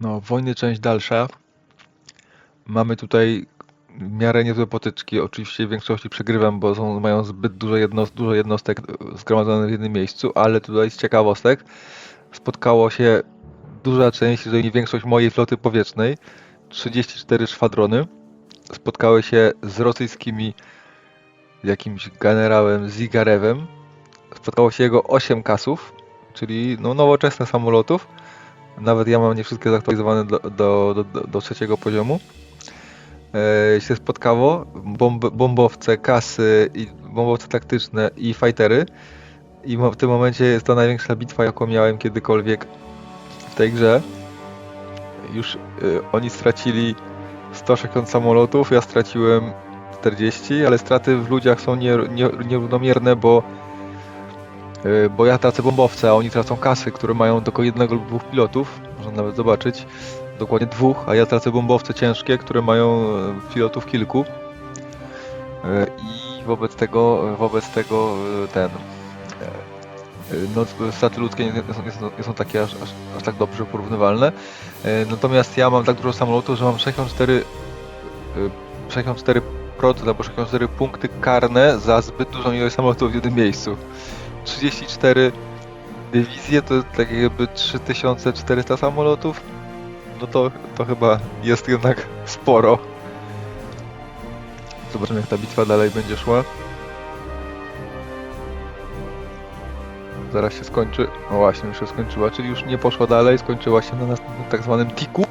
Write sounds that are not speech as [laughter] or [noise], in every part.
No, wojny część dalsza. Mamy tutaj w miarę niezłe potyczki. Oczywiście w większości przegrywam, bo są, mają zbyt dużo, jedno, dużo jednostek zgromadzonych w jednym miejscu, ale tutaj z ciekawostek spotkało się duża część, jeżeli nie większość mojej floty powietrznej, 34 szwadrony, spotkały się z rosyjskimi jakimś generałem Zigarewem. Spotkało się jego 8 kasów, czyli no, samolotów. Nawet ja mam nie wszystkie zaktualizowane do, do, do, do, trzeciego poziomu. E, się spotkało bomb, bombowce, kasy, i bombowce taktyczne i fightery. I w tym momencie jest to największa bitwa, jaką miałem kiedykolwiek w tej grze. Już y, oni stracili 160 samolotów, ja straciłem 40, ale straty w ludziach są nie, nie, nierównomierne, bo, bo ja tracę bombowce, a oni tracą kasy, które mają tylko jednego lub dwóch pilotów, można nawet zobaczyć, dokładnie dwóch, a ja tracę bombowce ciężkie, które mają y, pilotów kilku. Y, I wobec tego, wobec tego ten no, straty ludzkie nie, są, nie, są, nie są takie aż, aż, aż tak dobrze porównywalne. E, Natomiast ja mam tak dużo samolotów, że mam 64, y, 64% albo 64 punkty karne za zbyt dużą ilość samolotów w jednym miejscu. 34 dywizje to tak jakby 3400 samolotów. No to, to chyba jest jednak sporo. Zobaczymy jak ta bitwa dalej będzie szła. Zaraz się skończy. No właśnie, już się skończyła, czyli już nie poszła dalej, skończyła się na następnym tak zwanym tiku.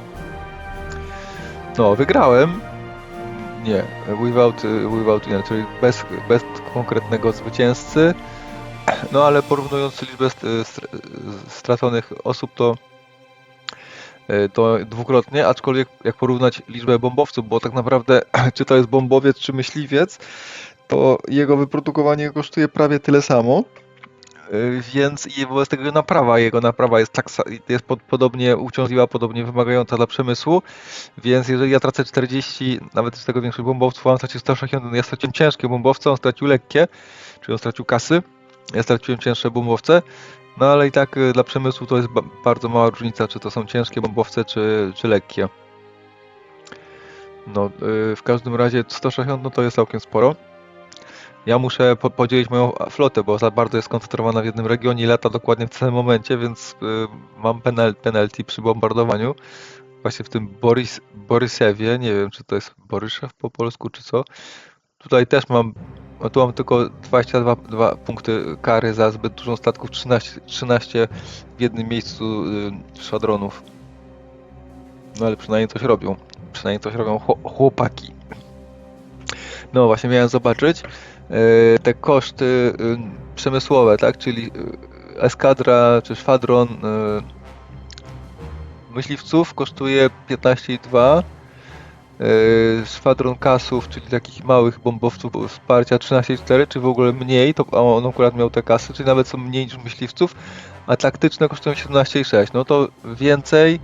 No, wygrałem. Nie, without, without nie, czyli bez, bez konkretnego zwycięzcy. No ale porównując liczbę st- str- straconych osób, to e, to dwukrotnie, aczkolwiek jak porównać liczbę bombowców, bo tak naprawdę [clears throat] czy to jest bombowiec, czy myśliwiec, to jego wyprodukowanie kosztuje prawie tyle samo. Y, Więc i wobec tego naprawa, jego naprawa jest, tak, jest pod, podobnie uciążliwa, podobnie wymagająca dla przemysłu, więc jeżeli ja tracę 40, nawet z tego większość bombowców, a on stracił 160, ja straciłem ciężkie bombowce, on stracił lekkie, czyli on stracił kasy, ja straciłem cięższe bombowce, no ale i tak y, dla przemysłu to jest ba- bardzo mała różnica, czy to są ciężkie bombowce, czy, czy lekkie. No, y, w każdym razie 160 no to jest całkiem sporo. Ja muszę po podzielić moją flotę, bo za bardzo jest skoncentrowana w jednym regionie i lata dokładnie w tym momencie, więc y, mam penal penalty przy bombardowaniu. Właśnie w tym Boris Borysewie, nie wiem czy to jest Boryszew po polsku czy co. Tutaj też mam, tu mam tylko 22 dwa punkty kary za zbyt dużą statków, 13, 13 w jednym miejscu y, szwadronów. No ale przynajmniej coś robią. Przynajmniej coś robią chło- chłopaki. No właśnie miałem zobaczyć e, te koszty y, przemysłowe, tak? Czyli y, eskadra czy szwadron y, myśliwców kosztuje 15,2 y, szwadron kasów, czyli takich małych bombowców wsparcia 13,4 czy w ogóle mniej, to on akurat miał te kasy, czyli nawet są mniej niż myśliwców, a taktyczne kosztują 17,6. No to więcej,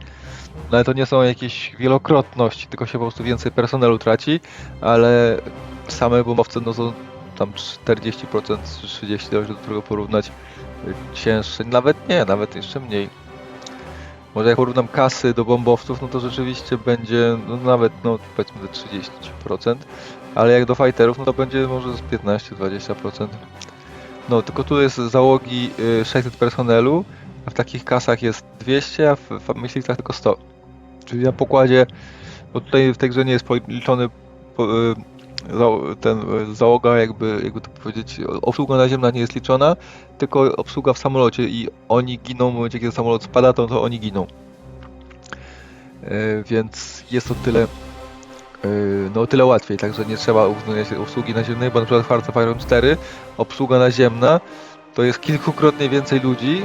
no ale to nie są jakieś wielokrotności, tylko się po prostu więcej personelu traci, ale same bombowce no są tam 40% czy 30%, zależy do którego porównać cięższe, nawet nie, nawet jeszcze mniej. Może jak porównam kasy do bombowców, no to rzeczywiście będzie no nawet no powiedzmy te 30%, ale jak do fighterów, no to będzie może z 15-20%. No tylko tu jest załogi y, 600 personelu, a w takich kasach jest 200, a w, w myśliwcach tylko 100. Czyli na pokładzie, bo tutaj w tej grze nie jest policzony po, y, ten załoga jakby, jakby to powiedzieć, obsługa naziemna nie jest liczona, tylko obsługa w samolocie i oni giną w momencie, kiedy samolot spada, to, to oni giną. E, Więc jest to tyle, e, no tyle łatwiej, także nie trzeba uwzględniać obsługi naziemnej, bo na przykład w Hearts of Iron 4 obsługa naziemna to jest kilkukrotnie więcej ludzi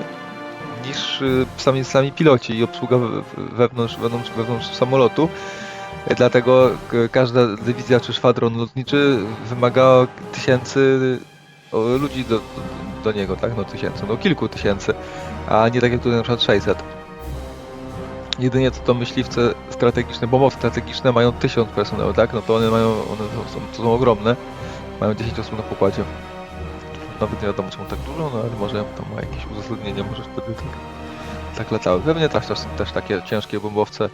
niż y, sami, sami piloci i obsługa we- wewnątrz, wewnątrz, wewnątrz samolotu. E, Dlatego k- każda dywizja czy szwadron lotniczy wymaga tysięcy ludzi do, do, niego, tak? No tysięcy, no kilku tysięcy, a nie tak jak tutaj na przykład 600. Jedynie co to myśliwce strategiczne, bombowce strategiczne mają 1000 personelu, tak? No to one mają, one to są, to są ogromne, mają 10 osób na pokładzie. Nawet nie wiadomo czemu tak dużo, no ale może tam ma jakieś uzasadnienie, może wtedy tak tak latały. Pewnie też, też, też takie ciężkie bombowce.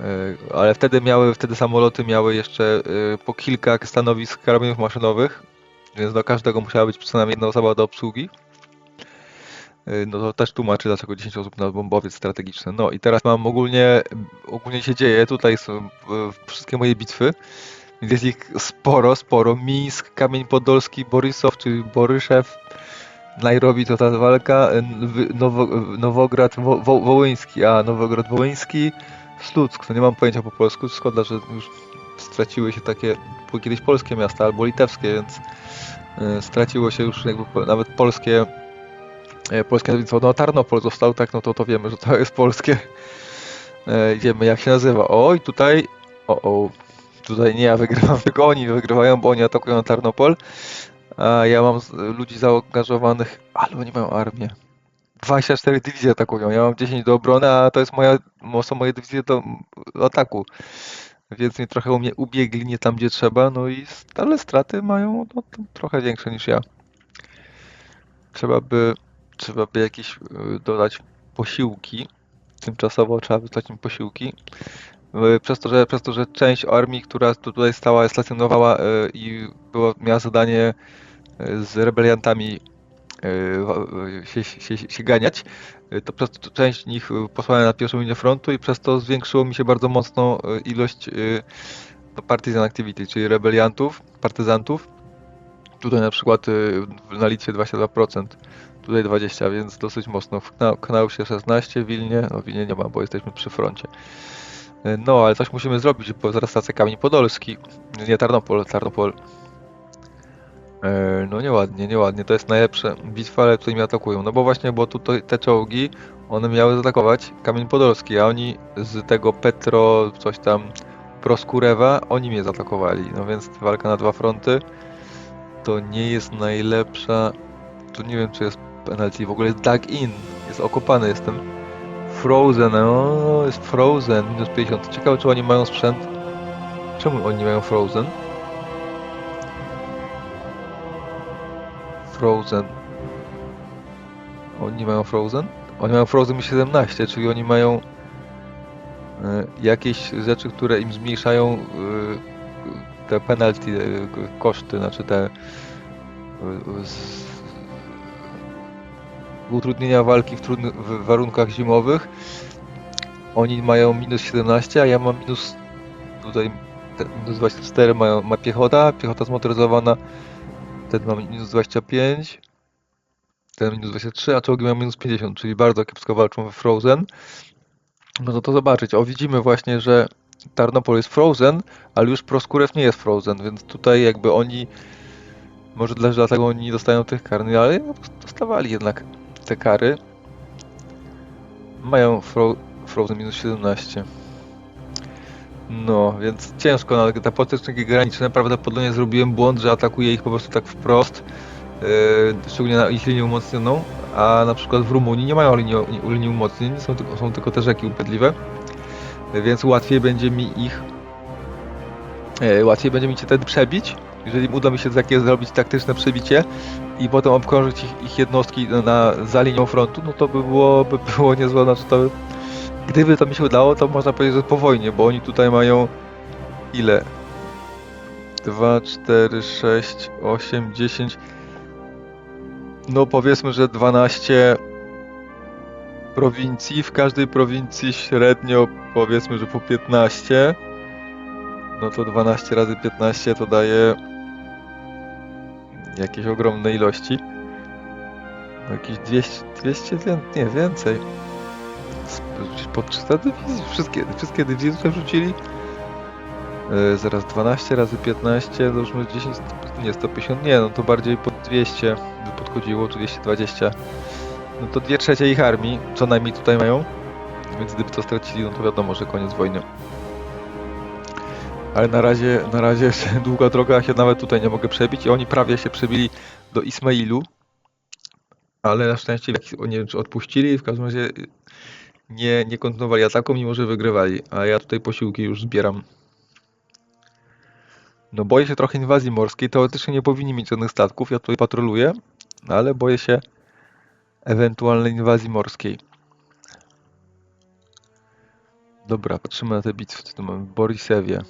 Yy, Ale wtedy miały, wtedy samoloty miały jeszcze yy, po kilka stanowisk karabinów maszynowych, więc do każdego musiała być przynajmniej jedna osoba do obsługi. Yy, No to też tłumaczy, dlaczego 10 osób na bombowiec strategiczny. No i teraz mam ogólnie, ogólnie się dzieje, tutaj są wszystkie moje bitwy, więc jest ich sporo, sporo. Mińsk, Kamień Podolski, Borysow, czyli Boryszew, Nairobi to ta walka, Nowo, Nowograd Wo, Wo, Wołyński, a Nowograd Wołyński, Słuck, to nie mam pojęcia po polsku, szkoda, że już straciły się takie, były kiedyś polskie miasta albo litewskie, więc yy, straciło się już jakby nawet polskie e, polskie nazwisko. No Tarnopol został, tak, no to to wiemy, że to jest polskie. E, wiemy jak się nazywa. Oj, tutaj, o, o, tutaj nie ja wygrywam, [laughs] tylko oni wygrywają, bo oni atakują Tarnopol, a ja mam ludzi zaangażowanych, ale oni mają armię. 24 dywizje atakują, ja mam 10 do obrony, a to jest moja, mo- są moje dywizje do ataku. Więc mnie trochę u mnie ubiegli nie tam, gdzie trzeba, no i ale straty mają no, trochę większe niż ja. Trzeba by, trzeba by jakieś y, dodać posiłki. Tymczasowo trzeba wysłać im posiłki. Y, Przez to, że, przez to, że część armii, która tu tutaj stała, stacjonowała y, i była, miała zadanie z rebeliantami się, się, się, się ganiać, y, to przez to część nich y, posłałem na pierwszą linię frontu i przez to zwiększyło mi się bardzo mocno ilość no, partisan activity, czyli rebeliantów, partyzantów. Tutaj na przykład na Litwie 22%, tutaj 20%, więc dosyć mocno. W Kna- Knausie 16, w Wilnie, no Wilnie nie ma, bo jesteśmy przy froncie. No, ale coś musimy zrobić, bo zaraz stacja Kamień Podolski, nie Tarnopol, Tarnopol. E, No nieładnie, nieładnie, to jest najlepsze bitwa, ale tutaj mnie atakują. No bo właśnie, bo tutaj te czołgi, one miały zaatakować Kamień Podolski, a oni z tego Petro, coś tam, Proskurewa, oni mnie zaatakowali. No więc walka na dwa fronty to nie jest najlepsza. Tu nie wiem, czy jest penalty, w ogóle jest dug in, jest okopany jestem. Frozen, no jest Frozen, minus 50. Ciekawe, czy oni mają sprzęt. Czemu oni mają Frozen? Frozen. Oni mają Frozen? Oni mają Frozen 17, czyli oni mają e, jakieś rzeczy, które im zmniejszają e, te penalty, e, koszty, znaczy te utrudnienia walki w trudnych w warunkach zimowych. Oni mają minus 17, a ja mam minus tutaj minus 24 mają, ma piechota, piechota zmotoryzowana ten ma minus 25, ten minus 23, a czołgi mają minus 50, czyli bardzo kiepsko walczą we Frozen. No to zobaczyć. O, widzimy właśnie, że Tarnopol jest Frozen, ale już Proskurew nie jest Frozen, więc tutaj jakby oni, może dla- dlatego oni nie dostają tych kar, no ale dostawali jednak te kary. Mają fro, Frozen minus 17. No, więc ciężko na te potyczniki graniczne. Prawdopodobnie zrobiłem błąd, że atakuję ich po prostu tak wprost, yy, szczególnie na ich linię umocnioną, a na przykład w Rumunii nie mają linii, linii umocnień, są tylko, są tylko te rzeki upierdliwe, więc łatwiej będzie mi ich, yy, łatwiej będzie mi się wtedy przebić, jeżeli uda mi się takie zrobić taktyczne przebicie i potem obkrążyć ich, ich jednostki na, na, za linią frontu, no to by było, by było niezłe, znaczy to by, Gdyby to mi się udało, to można powiedzieć, że po wojnie, bo oni tutaj mają ile? 2, 4, 6, 8, 10. No powiedzmy, że 12 prowincji. W każdej prowincji średnio powiedzmy, że po 15. No to 12 razy 15 to daje jakieś ogromne ilości. Jakieś 200, 200 wię- nie więcej. Z- Po 300 dywizji, wszystkie, wszystkie dywizje tutaj wrzucili. Yy, zaraz 12 razy 15, to już może 10, nie 150, nie no to bardziej pod 200 by podchodziło, czy 220. No to 2 trzecie ich armii, co najmniej tutaj mają. Więc gdyby to stracili, no to wiadomo, że koniec wojny. Ale na razie, na razie jeszcze [laughs] długa droga, ja się nawet tutaj nie mogę przebić i oni prawie się przebili do Ismailu. Ale na szczęście, nie wiem czy odpuścili, w każdym razie nie, nie kontynuowali ataku, mimo że wygrywali, a ja tutaj posiłki już zbieram. No boję się trochę inwazji morskiej, teoretycznie nie powinni mieć żadnych statków, ja tutaj patroluję, ale boję się ewentualnej inwazji morskiej. Dobra, patrzymy na te bitwy. Co tu mamy? W Borisewie.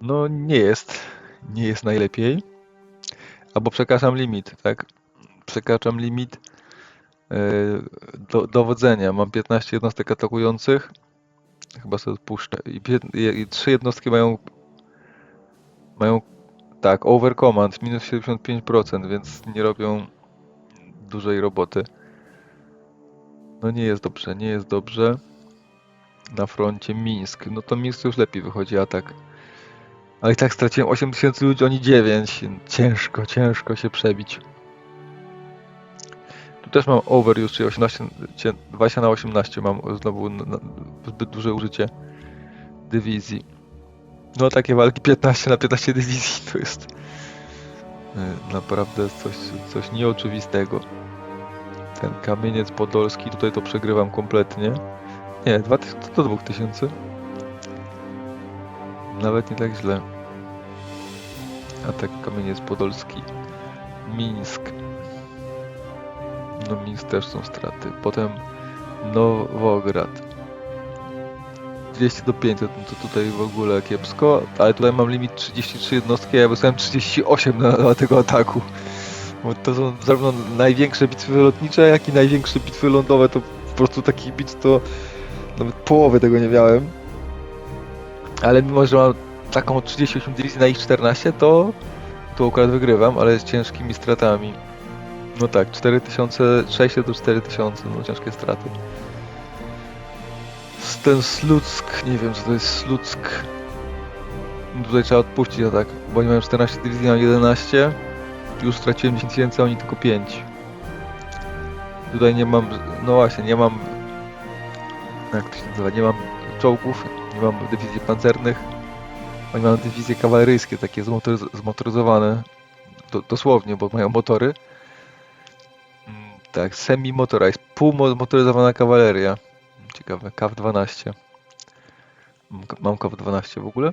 No nie jest. Nie jest najlepiej. Albo przekraczam limit, tak? Przekraczam limit do, dowodzenia. Mam 15 jednostek atakujących. Chyba sobie odpuszczę. I, i, i trzy jednostki mają mają tak, overcommand minus 75%, więc nie robią dużej roboty. No nie jest dobrze, nie jest dobrze. Na froncie Mińsk. No to Mińsk już lepiej wychodzi atak. Ale i tak straciłem 8000 ludzi, oni 9. Ciężko, ciężko się przebić. Tu też mam over już, czyli 18, cie- 20 na 18 mam znowu na, na, zbyt duże użycie dywizji. No takie walki 15 na 15 dywizji [laughs] to jest y, naprawdę coś, coś nieoczywistego. Ten kamieniec podolski, tutaj to przegrywam kompletnie. Nie, 2000 do 2000. Nawet nie tak źle. A tak kamieniec podolski. Mińsk. No Mińsk też są straty. Potem Nowograd. 200 do 500, no to tutaj w ogóle kiepsko, ale tutaj mam limit 33 jednostki, a ja wysłałem 38 na, na tego ataku. Bo to są zarówno największe bitwy lotnicze, jak i największe bitwy lądowe, to po prostu takich bit to nawet połowy tego nie miałem. Ale mimo, że mam taką 38 dywizji na ich 14, to tu akurat wygrywam, ale z ciężkimi stratami. No tak, 4600 do 4000, no ciężkie straty. Ten Sluck, nie wiem co to jest Sluck. Tutaj trzeba odpuścić atak, bo oni mają 14 dywizji, mam 11. Już straciłem 10 tysięcy, a oni tylko 5. Tutaj nie mam, no właśnie, nie mam, jak to się nazywa, nie mam czołgów, nie mam dywizji pancernych. Oni mają dywizje kawaleryjskie, takie zmotoryz- zmotoryzowane, do, dosłownie, bo mają motory. Tak, semi-motorized, półmotoryzowana kawaleria. Ciekawe, KAW-12. Mam mam KAW-12 w ogóle?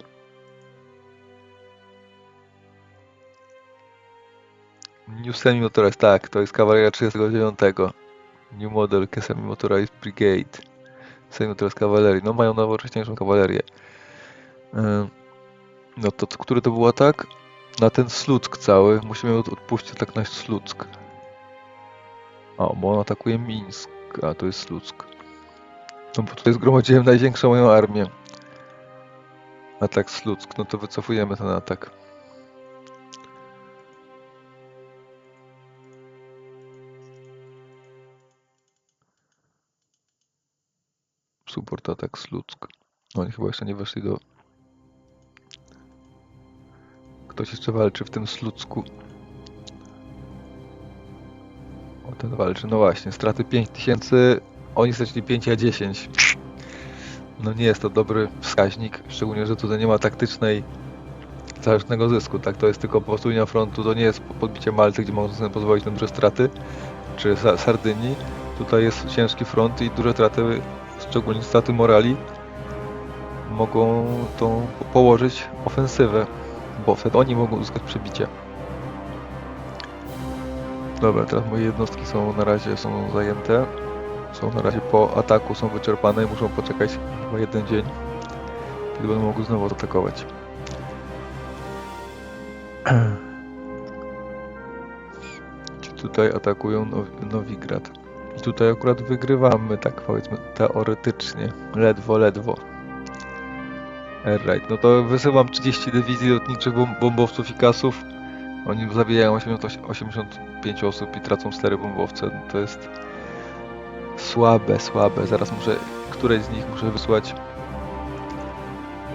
New Semi-Motorized, tak, to jest kawaleria 39. New Model Semi-Motorized Brigade. Semi-Motorized kawalerii. No mają nowocześniejszą kawalerię. No to, który to był atak? Na ten Sluck cały. Musimy od- odpuścić tak na Sluck. O, bo on atakuje Mińsk, a to jest Sluck. No bo tutaj zgromadziłem największą moją armię. Atak Sluck, no to wycofujemy ten atak. Support atak Sluck. Oni chyba jeszcze nie weszli do... Ktoś jeszcze walczy w tym Slucku. O, ten walczy, no właśnie, straty 5000, oni stracili 5, a 10. No nie jest to dobry wskaźnik, szczególnie, że tutaj nie ma taktycznej zależnego zysku, tak? To jest tylko po prostu linia frontu, to nie jest podbicie Malty, gdzie można sobie pozwolić na duże straty, czy Sa- Sardynii. Tutaj jest ciężki front i duże straty, szczególnie straty morali, mogą tą po- położyć ofensywę, bo wtedy oni mogą uzyskać przebicie. Dobra, teraz moje jednostki są na razie są zajęte. Są na razie po ataku, są wyczerpane i muszą poczekać chyba jeden dzień, kiedy będą mogły znowu atakować. [clears throat] Ci tutaj atakują Now- Nowigrad. I tutaj akurat wygrywamy, tak powiedzmy, teoretycznie. Ledwo, ledwo. Alright, no to wysyłam 30 dywizji lotniczych bom- bombowców i kasów. Oni zabijają 80 85 osób i tracą 4 bombowce. No to jest słabe, słabe. Zaraz muszę, któreś z nich muszę wysłać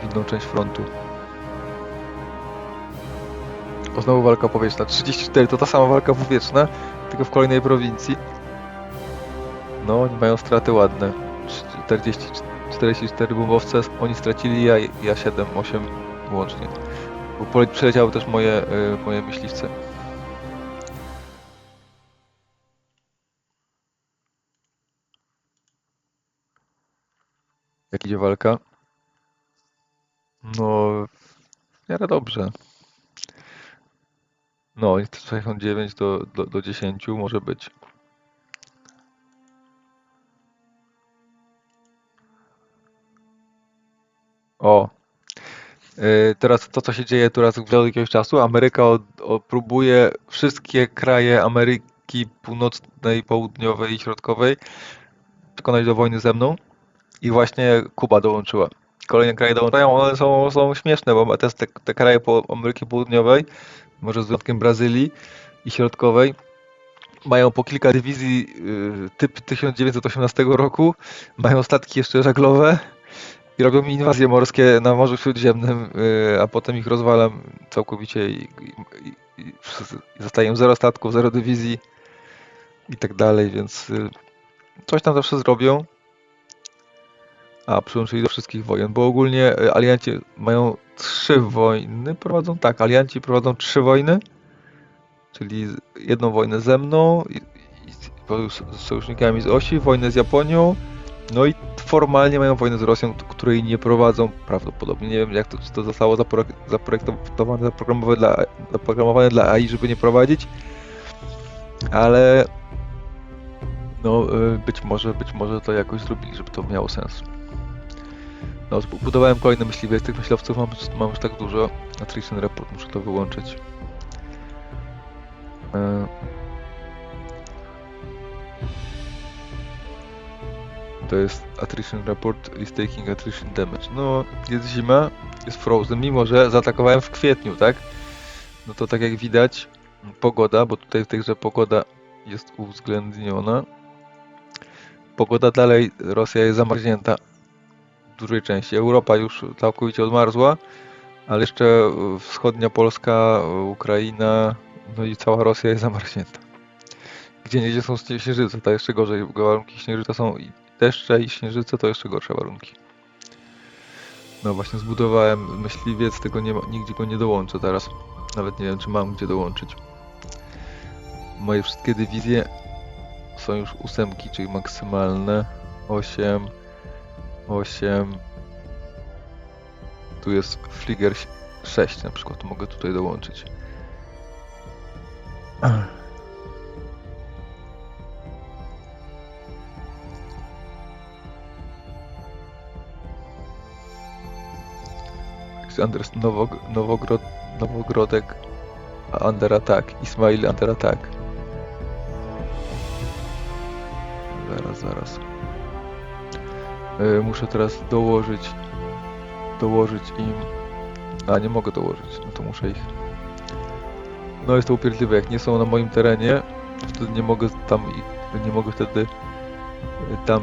w inną część frontu. O, znowu walka powietrzna. 34 to ta sama walka powietrzna, tylko w kolejnej prowincji. No, oni mają straty ładne. 40, 44 bombowce, oni stracili, ja, ja 7, 8 łącznie. Bo przeleciały też moje, y, moje myśliwce. Jak idzie walka? No, w miarę dobrze. No, jest 69 do, do, do 10 może być. O. Y, Teraz to, co się dzieje teraz od jakiegoś czasu, Ameryka od, od, próbuje wszystkie kraje Ameryki Północnej, Południowej i Środkowej przekonać do wojny ze mną i właśnie Kuba dołączyła. Kolejne kraje dołączają, one są, są śmieszne, bo te, te, kraje po Ameryki Południowej, może z wyjątkiem Brazylii i Środkowej, mają po kilka dywizji y, typ 1918 roku, mają statki jeszcze żaglowe i robią mi inwazje morskie na Morzu Śródziemnym, y, a potem ich rozwalam całkowicie i, i, i, im zero statków, zero dywizji i tak dalej, więc y, coś tam zawsze zrobią. A, przyłączyli do wszystkich wojen, bo ogólnie y, alianci mają trzy wojny, prowadzą tak, alianci prowadzą trzy wojny, czyli jedną wojnę ze mną, i, z sojusznikami z osi, wojnę z Japonią, no i formalnie mają wojnę z Rosją, której nie prowadzą prawdopodobnie. Nie wiem, jak to, czy to zostało zaprojektowane, zaprogramowane dla, zaprogramowane dla AI, żeby nie prowadzić, ale no y, być może, być może to jakoś zrobili, żeby to miało sens. No, budowałem kolejny myśliwiec, tych myślowców mam, mam już tak dużo. Attrition Report, muszę to wyłączyć. E, To jest Attrition Report is taking attrition damage. No, jest zima, jest frozen, mimo że zaatakowałem w kwietniu, tak? No to tak jak widać, pogoda, bo tutaj w tej grze pogoda jest uwzględniona. Pogoda dalej, Rosja jest zamarznięta w dużej części. Europa już całkowicie odmarzła, ale jeszcze wschodnia Polska, Ukraina, no i cała Rosja jest zamarznięta. Gdzie niegdzie są śnieżyce, to jeszcze gorzej, warunki śnieżyca są deszcze i śnieżyce, to jeszcze gorsze warunki. No właśnie zbudowałem myśliwiec, tego nie ma, nigdzie go nie dołączę teraz. Nawet nie wiem, czy mam gdzie dołączyć. Moje wszystkie dywizje są już ósemki, czyli maksymalne. 8, 8. Tu jest Flieger 6 na przykład, mogę tutaj dołączyć. Andres Nowog Nowogrod Nowogrodek under attack. Ismail under attack. Zaraz, zaraz. Yy, muszę teraz dołożyć dołożyć im a nie mogę dołożyć, no to muszę ich no jest to upierdliwe, jak nie są na moim terenie wtedy nie mogę tam ich, nie mogę wtedy tam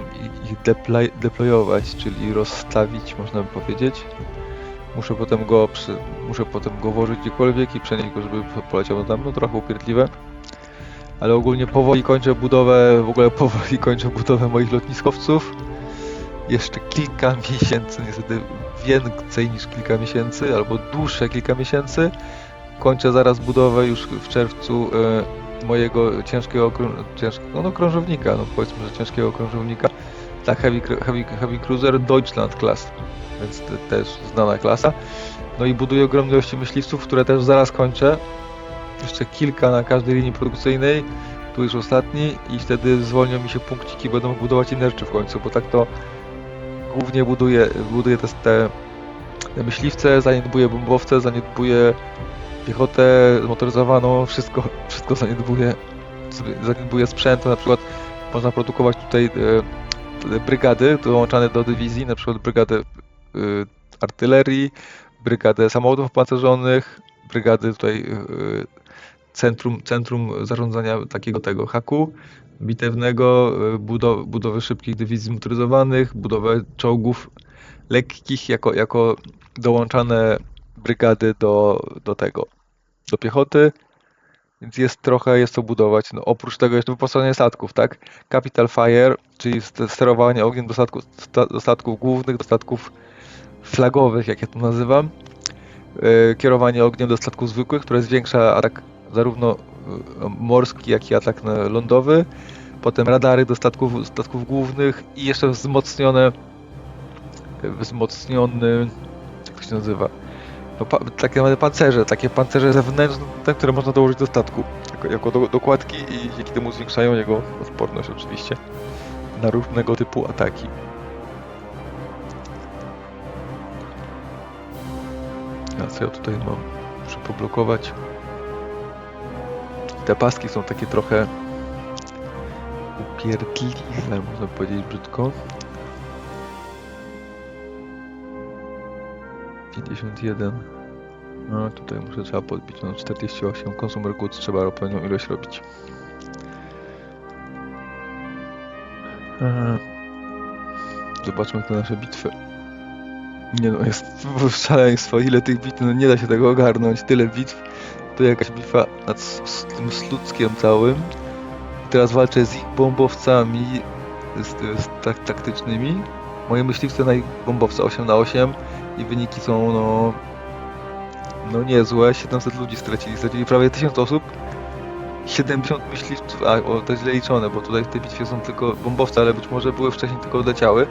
ich deploy, deployować, czyli rozstawić można by powiedzieć Muszę potem go przy, muszę potem go włożyć gdziekolwiek i przenieść go, żeby poleciał tam, no trochę upierdliwe. Ale ogólnie powoli kończę budowę, w ogóle [laughs] powoli kończę budowę moich lotniskowców. Jeszcze kilka miesięcy, niestety więcej niż kilka miesięcy, albo dłuższe kilka miesięcy. Kończę zaraz budowę już w czerwcu e, mojego ciężkiego, ciężkiego no, krążownika, no powiedzmy, że ciężkiego krążownika dla Heavy, heavy, heavy Cruiser Deutschland Class więc też znana klasa. No i buduję ogromne ilości myśliwców, które też zaraz kończę. Jeszcze kilka na każdej linii produkcyjnej. Tu już ostatni i wtedy zwolnią mi się punkciki, będą budować inerczy w końcu, bo tak to głównie buduję, buduję te, te, te myśliwce, zaniedbuję bombowce, zaniedbuję piechotę zmotoryzowaną, wszystko, wszystko zaniedbuję, zaniedbuję sprzęt, na przykład można produkować tutaj e, brygady dołączane do dywizji, na przykład brygadę Y, artylerii, brygadę samolotów opancerzonych, brygady tutaj y, centrum, centrum zarządzania takiego tego haku bitewnego, y, budow, budowy szybkich dywizji zmotoryzowanych, budowę czołgów lekkich jako, jako dołączane brygady do, do tego, do piechoty. Więc jest trochę, jest to budować. No, oprócz tego jeszcze wyposażenie statków, tak? Capital Fire, czyli sterowanie ogniem do statków, do statków głównych, do statków flagowych, jak ja to nazywam. E, kierowanie ogniem do statków zwykłych, które zwiększa atak zarówno e, morski, jak i atak lądowy. Potem radary do statków, statków głównych i jeszcze wzmocnione wzmocniony jak to się nazywa? No, pa, takie nawet pancerze, takie pancerze zewnętrzne, które można dołożyć do statku jako, jako do, dokładki i dzięki temu zwiększają jego odporność oczywiście na różnego typu ataki. A co ja tutaj mam? Muszę poblokować. Te paski są takie trochę upierdliwe, można powiedzieć brzydko. 51. No tutaj muszę trzeba podbić. No 48. Consumer goods trzeba odpowiednią ilość robić. Eee. Zobaczmy te nasze bitwy. Nie no, jest szaleństwo, ile tych bitew, no nie da się tego ogarnąć, tyle bitw. To jakaś bitwa nad s- tym Sluckiem całym. I teraz walczę z ich bombowcami z, z tak, taktycznymi. Moje myśliwce na ich bombowce 8 na 8 i wyniki są no no niezłe. 700 ludzi stracili, stracili prawie 1000 osób. 70 myśliwców, a o, to źle liczone, bo tutaj w tej bitwie są tylko bombowce, ale być może były wcześniej tylko odleciały.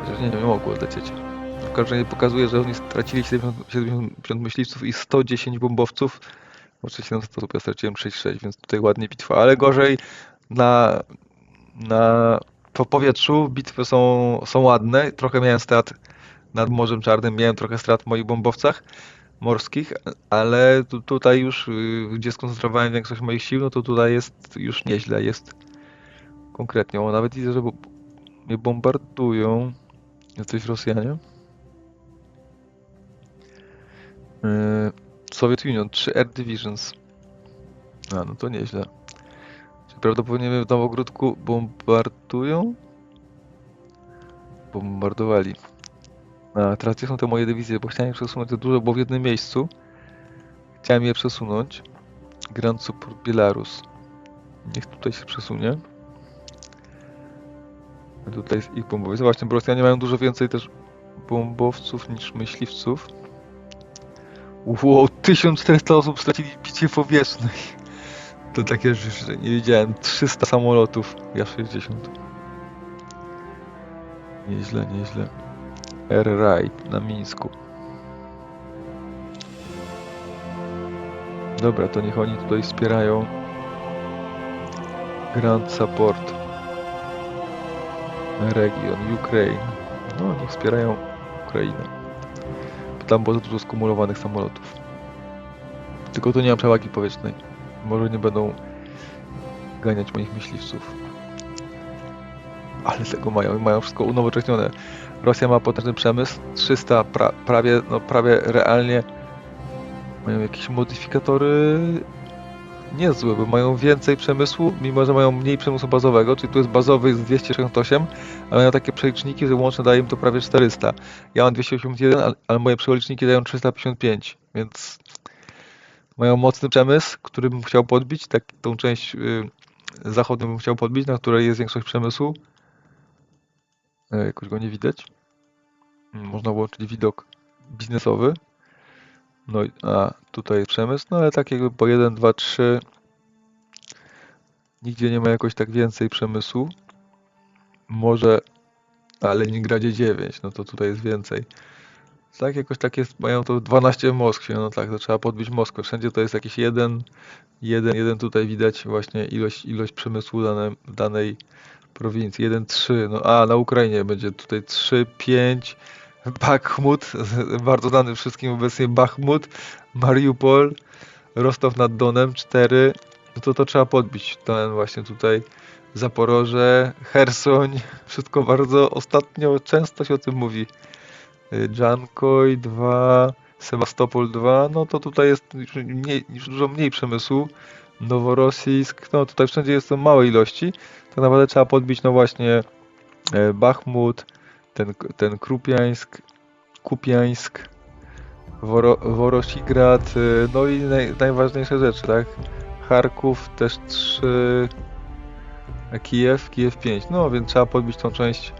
Chociaż nie, nie mogły odlecieć. W każdym razie pokazuje, że oni stracili 70, 70 myśliwców i 110 bombowców. Oczywiście 700 osób, ja straciłem 66, więc tutaj ładnie bitwa, ale gorzej na, na po powietrzu bitwy są, są ładne. Trochę miałem strat nad Morzem Czarnym, miałem trochę strat w moich bombowcach morskich, ale tu, tutaj już, y, gdzie skoncentrowałem większość moich sił, no to tutaj jest już nieźle, jest konkretnie. O, nawet widzę, że bo- mnie bombardują jacyś Rosjanie. Yy, Soviet Union, 3 Air Divisions. A, no to nieźle. Czy prawdopodobnie mnie w Nowogródku bombardują? Bombardowali. Teraz gdzie są te moje dywizje, bo chciałem je przesunąć za dużo, bo w jednym miejscu. Chciałem je przesunąć. Grand Support Belarus. Niech tutaj się przesunie. Tutaj jest ich bombowiec. Bo Rosjanie mają dużo więcej też bombowców niż myśliwców. Wow, 1400 osób stracili bicie powietrznej. [laughs] To takie rzeczy, nie wiedziałem. 300 samolotów. Ja 60. Nieźle, nieźle. Air Raid na Mińsku. Dobra, to niech oni tutaj wspierają Grand Support Region, Ukraine. No, niech wspierają Ukrainę. Tam było za dużo skumulowanych samolotów. Tylko tu nie ma przewagi powietrznej. Może nie będą ganiać moich myśliwców. Ale tego mają, mają wszystko unowocześnione. Rosja ma potężny przemysł, 300 pra, prawie, no prawie realnie mają jakieś modyfikatory niezłe, bo mają więcej przemysłu, mimo że mają mniej przemysłu bazowego, czyli tu jest bazowy jest 268, ale mają takie przeliczniki, że łącznie daje im to prawie 400. Ja mam 281, ale, ale moje przeliczniki dają 355, więc mają mocny przemysł, który bym chciał podbić, tak, tą część y, zachodnią bym chciał podbić, na której jest większość przemysłu. E, jakoś go nie widać. Mm, Można włączyć widok biznesowy. No a tutaj jest przemysł, no ale tak jakby po 1, 2, 3 nigdzie nie ma jakoś tak więcej przemysłu. Może a Leningradzie 9, no to tutaj jest więcej. Tak jakoś tak jest, mają to 12 w Moskwie, no tak, to trzeba podbić Moskwę. Wszędzie to jest jakiś jeden, jeden, jeden tutaj widać właśnie ilość, ilość przemysłu dane, w danej prowincji. 1, 3, no a na Ukrainie będzie tutaj 3, 5, Bakhmut, [laughs] bardzo znany wszystkim obecnie Bakhmut, Mariupol, Rostow nad Donem 4, no to to trzeba podbić. Ten właśnie tutaj Zaporoże, Hersoń, [laughs] wszystko bardzo ostatnio często się o tym mówi. Y, Jankoj 2, Sewastopol 2, no to tutaj jest już, mniej, już dużo mniej przemysłu. Noworossisk, no tutaj wszędzie jest to małe ilości. Tak naprawdę trzeba podbić, no właśnie e, Bachmut, ten, ten Krupiańsk, Kupiańsk, Woro, Worosigrad, y, no i naj, najważniejsze rzeczy, tak? Charków też 3, a Kijew, Kijew 5. No więc trzeba podbić tą część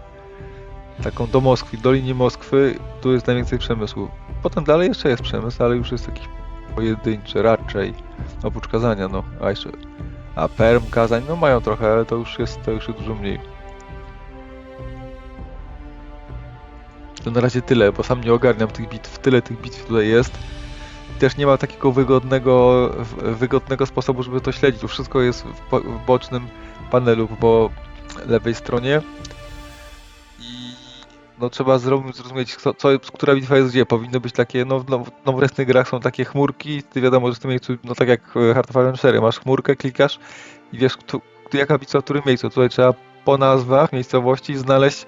taką do Moskwy, do linii Moskwy, tu jest najwięcej przemysłu. Potem dalej jeszcze jest przemysł, ale już jest jakiś pojedynczy raczej, oprócz Kazania, no, a jeszcze, a Perm, Kazań, no mają trochę, ale to już jest, to już jest dużo mniej. To na razie tyle, bo sam nie ogarniam tych bitw, tyle tych bitw tutaj jest. Też nie ma takiego wygodnego, wygodnego sposobu, żeby to śledzić. Tu wszystko jest w bocznym panelu po lewej stronie. No trzeba zrozumieć, co, co, która bitwa jest gdzie. Powinno być takie, no w now- nowoczesnych grach są takie chmurki, ty wiadomo, że w tym miejscu, no tak jak e, Heart of Iron 4, masz chmurkę, klikasz i wiesz, kto, jaka bitwa w którym miejscu. Tutaj trzeba po nazwach miejscowości znaleźć,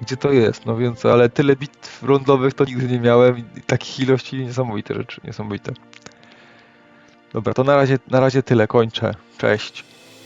gdzie to jest. No więc, ale tyle bitw rundowych to nigdy nie miałem i takich ilości niesamowite rzeczy, niesamowite. Dobra, to na razie, na razie tyle, kończę. Cześć.